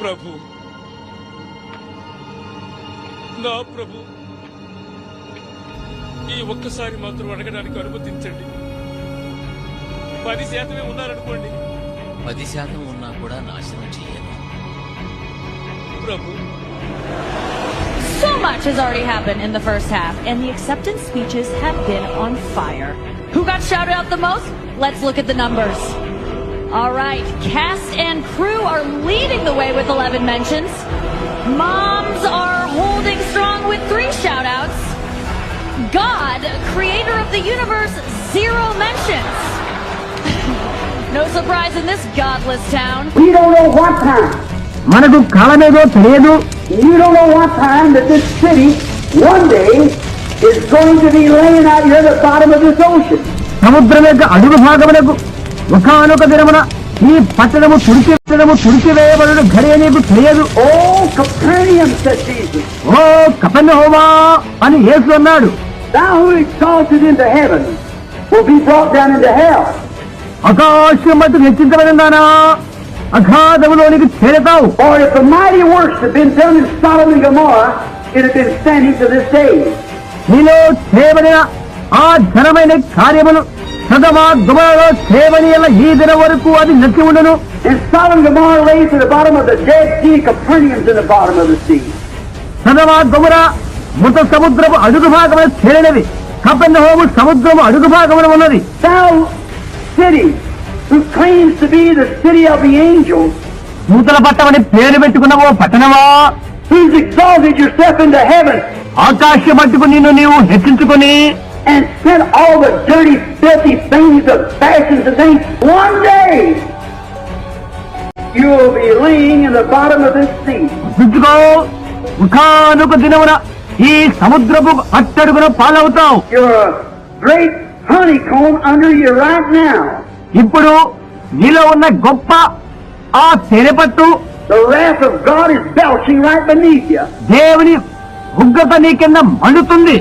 ప్రభు నా ప్రభు ఈ ఒక్కసారి మాత్రం అడగడానికి అనుమతించండి పది శాతమే ఉన్నారనుకోండి పది శాతం ఉన్నా కూడా నాశనం చెయ్యను ప్రభు So much has already happened in the first half, and the acceptance speeches have been on fire. Who got shouted out the most? Let's look at the numbers. All right, cast and crew are leading the way with 11 mentions. Moms are holding strong with three shout-outs. God, creator of the universe, zero mentions. no surprise in this godless town. We don't know what time. మనకు కాలమేదో తెలియదు You don't know what time that this city one day is going to be laying out here at the bottom of this ocean. సముద్రం యొక్క అడుగు భాగమునకు ఒకనొక దినమున ఈ పట్టణము తుడిచి పట్టణము తుడిచి వేయబడు ఘడియ నీకు తెలియదు. ఓ ఓ కపన్న హోమా అని ఏసు అన్నాడు. ఆకాశం మధ్య హెచ్చించబడి ఉన్నానా అఘాధములోనికి చేరతావు. నీలో చేయబడిన ఆ ఘనమైన కార్యములు సదమా గుమలలో సేవని ఎలా ఈ దిన వరకు అది నచ్చి ఉండను. సదమా గుమర మృత సముద్రము అడుగు భాగమైన చేరినది కబ్బన్న హోము సముద్రము అడుగు భాగమైన ఉన్నది. నూతన పట్టమని పేరు పెట్టుకున్న ఓ పట్టణమా? ఆకాశ మట్టుకు నిన్ను నీవు హెచ్చించుకుని and sent all the dirty, filthy things of fashions and things, one day you will be laying in the bottom of this sea. గుర్తుకో ముఖానుక దినమున ఈ సముద్రపు అట్టడుగున పాలవుతావు You're a great honeycomb under you right now. ఇప్పుడు నీలో ఉన్న గొప్ప ఆ తెరపట్టు The wrath of God is belching right beneath you. దేవుని ఉగ్రత నీ కింద మండుతుంది